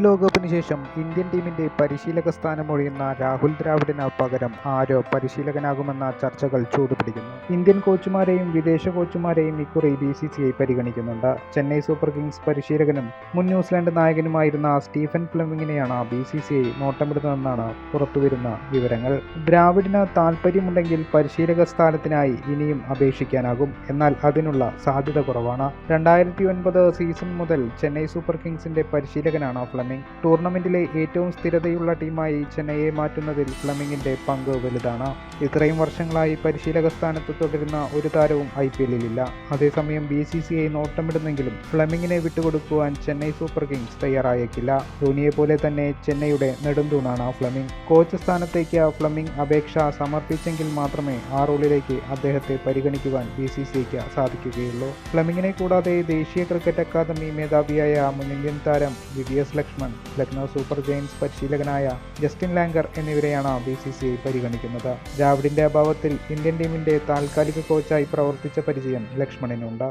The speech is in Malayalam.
ലോകകപ്പിന് ശേഷം ഇന്ത്യൻ ടീമിന്റെ പരിശീലക സ്ഥാനം ഒഴിയുന്ന രാഹുൽ ദ്രാവിഡിന് പകരം ആരോ പരിശീലകനാകുമെന്ന ചർച്ചകൾ ചൂടുപിടിക്കുന്നു. ഇന്ത്യൻ കോച്ചുമാരെയും വിദേശ കോച്ചുമാരെയും ഇക്കുറി ബി സി സി ഐ പരിഗണിക്കുന്നുണ്ട്. ചെന്നൈ സൂപ്പർ കിങ്സ് പരിശീലകനും മുൻ ന്യൂസിലാൻഡ് നായകനുമായിരുന്ന സ്റ്റീഫൻ ഫ്ലമിങ്ങിനെയാണ് ബി സി സി ഐ നോട്ടമിടുന്നതെന്നാണ് പുറത്തുവരുന്ന വിവരങ്ങൾ. ദ്രാവിഡിന് താൽപ്പര്യമുണ്ടെങ്കിൽ പരിശീലക സ്ഥാനത്തിനായി ഇനിയും അപേക്ഷിക്കാനാകും. എന്നാൽ അതിനുള്ള സാധ്യത കുറവാണ്. രണ്ടായിരത്തി ഒൻപത് സീസൺ മുതൽ ചെന്നൈ സൂപ്പർ കിങ്സിന്റെ പരിശീലകനാണ് ഫ്ലെമിംഗ്. ടൂർണമെന്റിലെ ഏറ്റവും സ്ഥിരതയുള്ള ടീമായി ചെന്നൈയെ മാറ്റുന്നതിൽ ഫ്ലമിംഗിന്റെ പങ്ക് വലുതാണ്. ഇത്രയും വർഷങ്ങളായി പരിശീലക സ്ഥാനത്ത് തുടരുന്ന ഒരു താരവും ഐ പി എല്ലിലില്ല. അതേസമയം ബി സി സി ഐ നോട്ടമിടുന്നെങ്കിലും ഫ്ലമിംഗിനെ വിട്ടുകൊടുക്കുവാൻ ചെന്നൈ സൂപ്പർ കിങ്സ് തയ്യാറായേക്കില്ല. ധോണിയെ പോലെ തന്നെ ചെന്നൈയുടെ നെടുന്തൂണാണ് ഫ്ലമിംഗ്. കോച്ച് സ്ഥാനത്തേക്ക് ഫ്ലമിംഗ് അപേക്ഷ സമർപ്പിച്ചെങ്കിൽ മാത്രമേ ആ റോളിലേക്ക് അദ്ദേഹത്തെ പരിഗണിക്കുവാൻ ബി സി സി ഐക്ക് സാധിക്കുകയുള്ളൂ. ഫ്ലമിങ്ങിനെ കൂടാതെ ദേശീയ ക്രിക്കറ്റ് അക്കാദമി മേധാവിയായ മുൻ ഇന്ത്യൻ താരം വിവിയസ് ലക്ഷ്മൺ ലക്നൗ സൂപ്പർ ജയൻസ് പരിശീലകനായ ജസ്റ്റിൻ ലാങ്കർ എന്നിവരെയാണ് ബി സി സി ഐ പരിഗണിക്കുന്നത്. ദ്രാവിഡിന്റെ അഭാവത്തിൽ ഇന്ത്യൻ ടീമിന്റെ താൽക്കാലിക കോച്ചായി പ്രവർത്തിച്ച പരിചയം ലക്ഷ്മണിനുണ്ട്.